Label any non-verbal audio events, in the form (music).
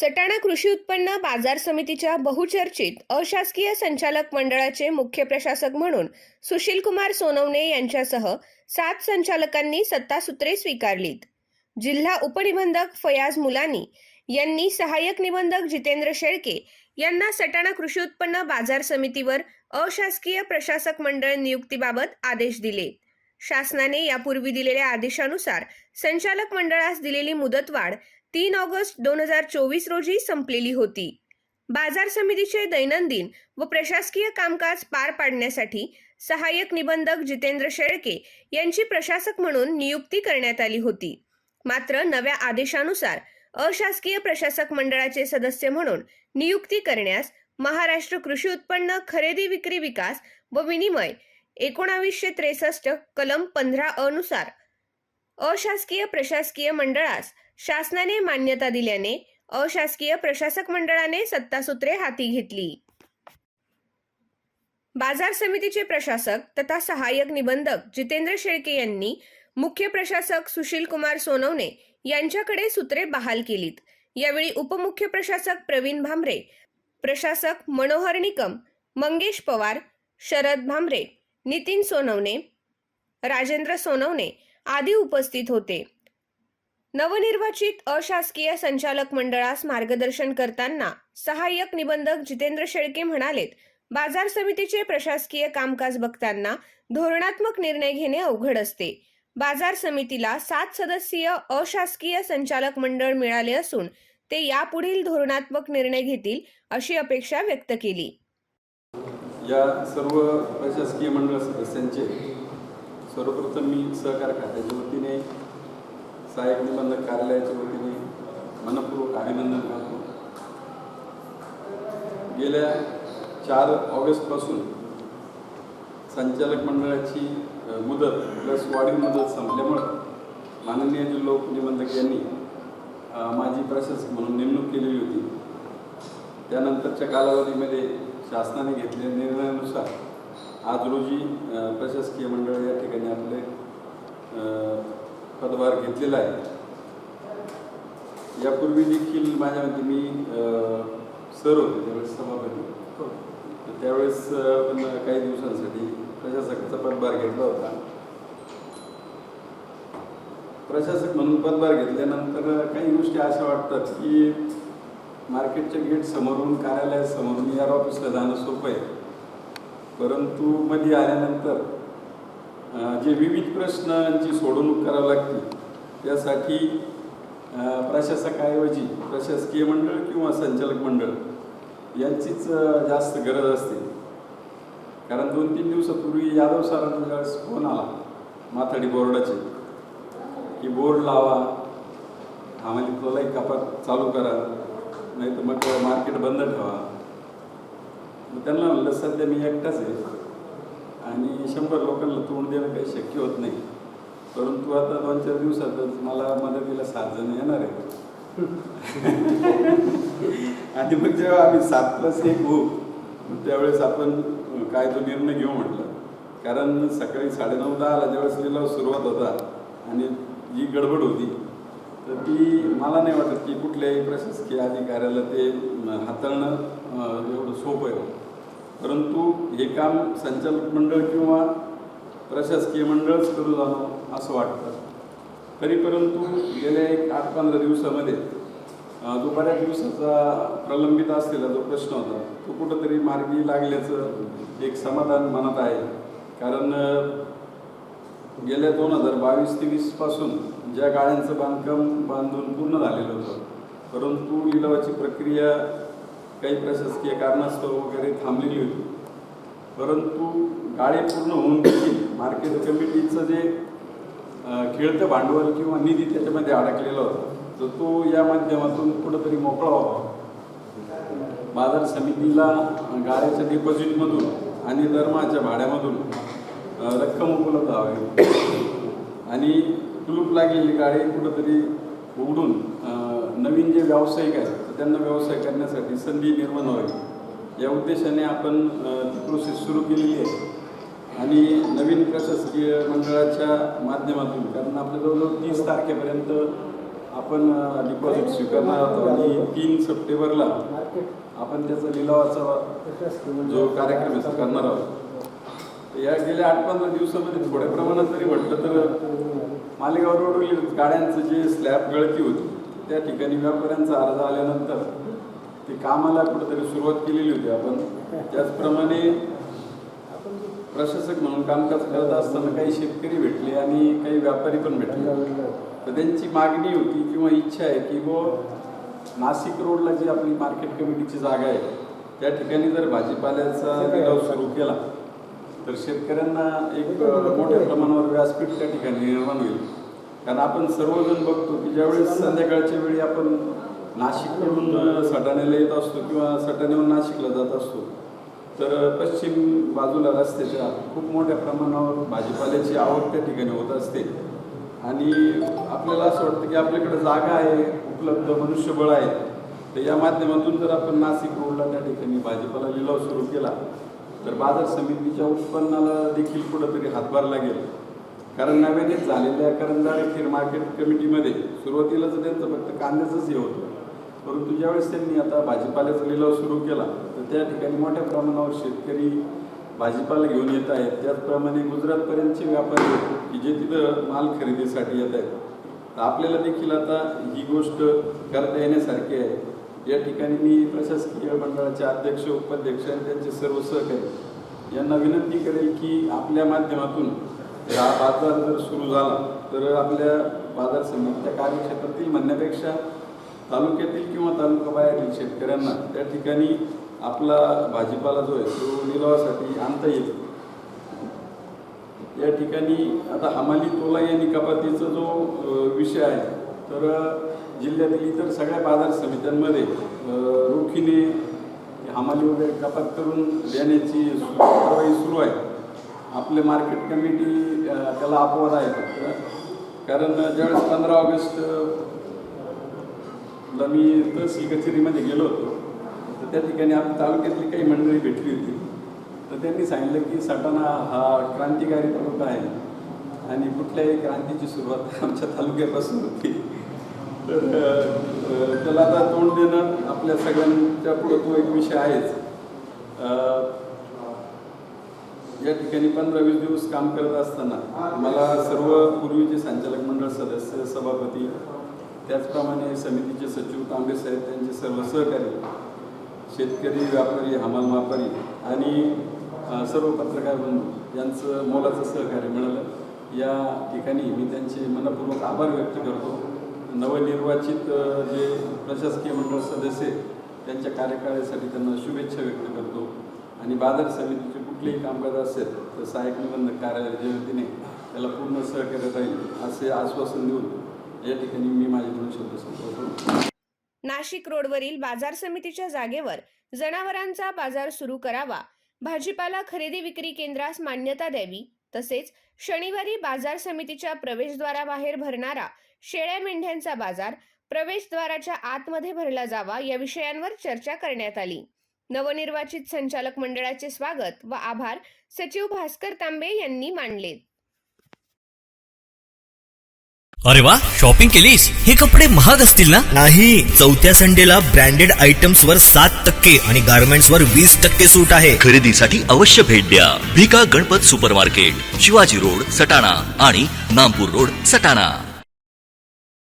सटाणा कृषी उत्पन्न बाजार समितीच्या बहुचर्चित अशासकीय संचालक मंडळाचे मुख्य प्रशासक म्हणून सुशील कुमार सोनवणे यांच्यासह सात संचालकांनी सत्तासूत्रे स्वीकारलीत. जिल्हा उपनिबंधक फयाज मुलानी यांनी सहाय्यक निबंधक जितेंद्र शेळके यांना सटाणा कृषी उत्पन्न बाजार समितीवर अशासकीय प्रशासक मंडळ नियुक्तीबाबत आदेश दिले. शासनाने यापूर्वी दिलेल्या आदेशानुसार संचालक मंडळास दिलेली मुदतवाढ तीन ऑगस्ट दोन हजार चोवीस रोजी संपलेली होती. बाजार समितीचे दैनंदिन व प्रशासकीय कामकाज पार पाडण्यासाठी सहाय्यक निबंधक जितेंद्र शेळके यांची प्रशासक म्हणून नियुक्ती करण्यात आली होती. मात्र नव्या आदेशानुसार अशासकीय प्रशासक मंडळाचे सदस्य म्हणून नियुक्ती करण्यास महाराष्ट्र कृषी उत्पन्न खरेदी विक्री विकास व विनिमय एकोणावीसशे त्रेसष्ट कलम पंधरा अनुसार अशासकीय प्रशासकीय मंडळास शासनाने मान्यता दिल्याने अशासकीय प्रशासक मंडळाने सत्तासूत्रे हाती घेतली. बाजार समितीचे प्रशासक तथा सहाय्यक निबंधक जितेंद्र शेळके यांनी मुख्य प्रशासक सुशील कुमार सोनवणे यांच्याकडे सूत्रे बहाल केलीत. यावेळी उपमुख्य प्रशासक प्रवीण भामरे प्रशासक मनोहर निकम मंगेश पवार शरद भामरे नितीन सोनवणे राजेंद्र सोनवणे आदी उपस्थित होते. नवनिर्वाचित अशासकीय संचालक मंडळास मार्गदर्शन करताना सहाय्यक निबंधक जितेंद्र शेळके म्हणालेत बाजार समितीचे प्रशासकीय कामकाज बघताना धोरणात्मक निर्णय घेणे अवघड असते. बाजार समितीला सात सदस्यीय अशासकीय संचालक मंडळ मिळाले असून ते यापुढील धोरणात्मक निर्णय घेतील अशी अपेक्षा व्यक्त केली. या सर्व प्रशासकीय मंडळ सदस्यांचे सर्वप्रथम मी सहकार खात्याच्या वतीने सहाय्यक निबंधक कार्यालयाच्या वतीने मनपूर्वक अभिनंदन करतो. गेल्या चार ऑगस्टपासून संचालक मंडळाची मुदत प्लस वाढीव मुदत संपल्यामुळं माननीय जिल्हा उपनिबंधक यांनी माझी प्रशासक म्हणून नेमणूक केलेली होती. त्यानंतरच्या कालावधीमध्ये शासनाने घेतलेल्या निर्णयानुसार आज रोजी प्रशासकीय मंडळ या ठिकाणी आपले पदभार घेतलेला आहे. यापूर्वी देखील माझ्या मते मी सर होते त्यावेळेस सभापती. तर त्यावेळेस अ, आपण काही दिवसांसाठी प्रशासकाचा पदभार घेतला होता. प्रशासक म्हणून पदभार घेतल्यानंतर काही गोष्टी अशा वाटतात की मार्केटच्या गेट समोरून कार्यालयासमोरून यार ऑफिसला जाणं सोपं आहे. परंतु मध्ये आल्यानंतर जे विविध प्रश्नांची सोडवणूक करावी लागते त्यासाठी प्रशासकाऐवजी प्रशासकीय मंडळ किंवा संचालक मंडळ यांचीच जास्त गरज असते. कारण दोन तीन दिवसापूर्वी यादव सरांचा ज्यावेळेस फोन आला माथाडी बोर्डाचे की बोर्ड लावा आम्हाला म्हणजे तुलाही कपात चालू करा नाही तर मग मार्केट बंद ठेवा. मग त्यांना म्हणलं सध्या मी एकटाच आहे. आणि शंभर लोकांना तोंड देणं काही शक्य होत नाही. परंतु आता दोन चार दिवसातच मला मदतीला सात जण येणार आहे (laughs) आणि मग जेव्हा आम्ही सात प्लस एक होऊ त्यावेळेस आपण काय तो निर्णय घेऊ म्हटलं. कारण सकाळी साडेनऊ दहाला ज्यावेळेस लिलाव सुरुवात होता आणि जी गडबड होती तर ती मला नाही वाटत की कुठल्याही प्रशासकीय अधिकाऱ्याला ते हाताळणं सोपं आहे. परंतु हे काम संचालक मंडळ किंवा प्रशासकीय मंडळच करू जाणं असं वाटतं. तरी परंतु गेल्या एक आठ पंधरा दिवसामध्ये जो बऱ्याच दिवसाचा प्रलंबित असलेला जो प्रश्न होता तो कुठंतरी मार्गी लागल्याचं एक समाधान मनात आहे. कारण गेल्या दोन हजार बावीस तेवीसपासून ज्या गाड्यांचं बांधकाम बांधून पूर्ण झालेलं होतं परंतु लिलावाची प्रक्रिया काही प्रशासकीय कारणास्तव वगैरे थांबलेली होती. परंतु गाडी पूर्ण होऊन देखील मार्केट कमिटीचं जे खेळतं भांडवल किंवा निधी त्याच्यामध्ये अडकलेला होता. तर तो या माध्यमातून कुठंतरी मोकळा व्हावा बाजार समितीला गाड्याच्या डिपॉझिटमधून आणि दरमहाच्या भाड्यामधून रक्कम उपलब्ध व्हावी आणि कुलूप लागलेली गाडी कुठंतरी उघडून नवीन जे व्यावसायिक आहेत त्यांना व्यवसाय करण्यासाठी संधी निर्माण व्हावी. या उद्देशाने आपण ती प्रोसेस सुरू केलेली आहे. आणि नवीन प्रशासकीय मंडळाच्या माध्यमातून कारण आपल्या जवळजवळ तीस तारखेपर्यंत आपण डिपॉझिट स्वीकारणार आहोत. आणि तीन सप्टेंबरला आपण त्याचा लिलावाचा जो कार्यक्रम आहे करणार आहोत. या गेल्या आठ पंधरा दिवसामध्ये थोड्या प्रमाणात जरी म्हटलं तर मालेगाव रोडवरील गाड्यांचं जे स्लॅब गळती होती त्या ठिकाणी व्यापाऱ्यांचा अर्ज आल्यानंतर ते कामाला कुठेतरी सुरुवात केलेली होती. आपण त्याचप्रमाणे प्रशासक म्हणून कामकाज करत असताना काही शेतकरी भेटले आणि काही व्यापारी पण भेटले. तर त्यांची मागणी होती किंवा इच्छा आहे की व नाशिक रोडला जी आपली मार्केट कमिटीची जागा आहे त्या ठिकाणी जर भाजीपाल्याचा लिलाव सुरू केला तर शेतकऱ्यांना एक मोठ्या प्रमाणावर व्यासपीठ त्या ठिकाणी निर्माण होईल. कारण आपण सर्वजण बघतो की ज्यावेळेस संध्याकाळच्या वेळी आपण नाशिककडून सटाण्याला येत असतो किंवा सटाण्याहून नाशिकला जात असतो तर पश्चिम बाजूला रस्त्याच्या खूप मोठ्या प्रमाणावर भाजीपाल्याची आवक त्या ठिकाणी होत असते. आणि आपल्याला असं वाटतं की आपल्याकडे जागा आहे उपलब्ध मनुष्यबळ आहे तर या माध्यमातून जर आपण नाशिक रोडला त्या ठिकाणी भाजीपाला लिलाव सुरू केला तर बाजार समितीच्या उत्पन्नाला देखील कुठंतरी हातभार लागेल. कारण नव्यानेच झालेल्या करंजाळे खीर मार्केट कमिटीमध्ये सुरुवातीला तर त्यांचं फक्त कांद्याचंच हे होतं. परंतु ज्यावेळेस त्यांनी आता भाजीपाल्याचा लिलाव सुरू केला तर त्या ठिकाणी मोठ्या प्रमाणावर शेतकरी भाजीपाला घेऊन येत आहेत. त्याचप्रमाणे गुजरातपर्यंतचे व्यापारी की जे तिथं माल खरेदीसाठी येत आहेत. तर आपल्याला देखील आता ही गोष्ट करता येण्यासारखी आहे. या ठिकाणी मी प्रशासकीय मंडळाचे अध्यक्ष उपाध्यक्ष आणि त्यांचे सर्व सहकारी यांना विनंती करेल की आपल्या माध्यमातून हा बाजार जर सुरू झाला तर आपल्या बाजार समितीच्या कार्यक्षेत्रातील म्हणण्यापेक्षा तालुक्यातील किंवा तालुका बाहेरील शेतकऱ्यांना त्या ठिकाणी आपला भाजीपाला जो आहे तो निलावासाठी आणता येईल. या ठिकाणी आता हमाली तोलाई आणि कपातीचा जो विषय आहे तर जिल्ह्यातील इतर सगळ्या बाजार समित्यांमध्ये रोखीने हमाली वगैरे कपात करून देण्याची कारवाई सुरू आहे. आपले मार्केट कमिटी त्याला अपवाद आहे फक्त. कारण ज्यावेळेस पंधरा ऑगस्ट ला मी तहसील कचेरीमध्ये गेलो होतो तर त्या ठिकाणी आपल्या तालुक्यातली काही मंडळी भेटली होती. तर त्यांनी सांगितलं की सटाणा हा क्रांतिकारी तालुका आहे आणि कुठल्याही क्रांतीची सुरुवात (laughs) आमच्या तालुक्यापासून होती. तर त्याला आता तोंड देणं आपल्या सगळ्यांच्या पुढं तो एक विषय आहेच. या ठिकाणी पंधरा वीस दिवस काम करत असताना मला सर्व पूर्वीचे संचालक मंडळ सदस्य सभापती त्याचप्रमाणे समितीचे सचिव तांबे साहेब त्यांचे सर्व सहकारी शेतकरी व्यापारी हमाल मापारी आणि सर्व पत्रकार बंधू यांचं मोलाचं सहकार्य मिळालं. या ठिकाणी मी त्यांचे मनपूर्वक आभार व्यक्त करतो. नवनिर्वाचित जे प्रशासकीय मंडळ सदस्य त्यांच्या कार्यकाळासाठी त्यांना शुभेच्छा व्यक्त करतो. आणि बाजार समितीचे कुठलेही कामकाज असेल तर सहाय्यक निबंधक कार्यालय जे वतीने त्याला पूर्ण सहकार्य राहील असे आश्वासन देऊन या ठिकाणी मी माझे दोन शब्द संपवतो. नाशिक रोडवरील बाजार समितीच्या जागेवर जनावरांचा बाजार सुरू करावा भाजीपाला खरेदी विक्री केंद्रास मान्यता द्यावी तसेच शनिवारी बाजार समितीच्या प्रवेशद्वाराबाहेर भरणारा शेळ्या मेंढ्यांचा बाजार प्रवेशद्वाराच्या आतमध्ये भरला जावा या विषयांवर चर्चा करण्यात आली. नवनिर्वाचित संचालक मंडळाचे स्वागत व आभार सचिव भास्कर तांबे यांनी मानले. अरे वा शॉपिंग केलीस? हे कपडे महाग असतील ना? नाही चौथ्या संडेला ब्रँडेड आयटम्स वर सात टक्के आणि गारमेंट्स वर वीस टक्के सूट आहे. खरेदीसाठी अवश्य भेट द्या. Bhika Ganpat super market Shivaji road Satana आणि नामपूर रोड सटाणा.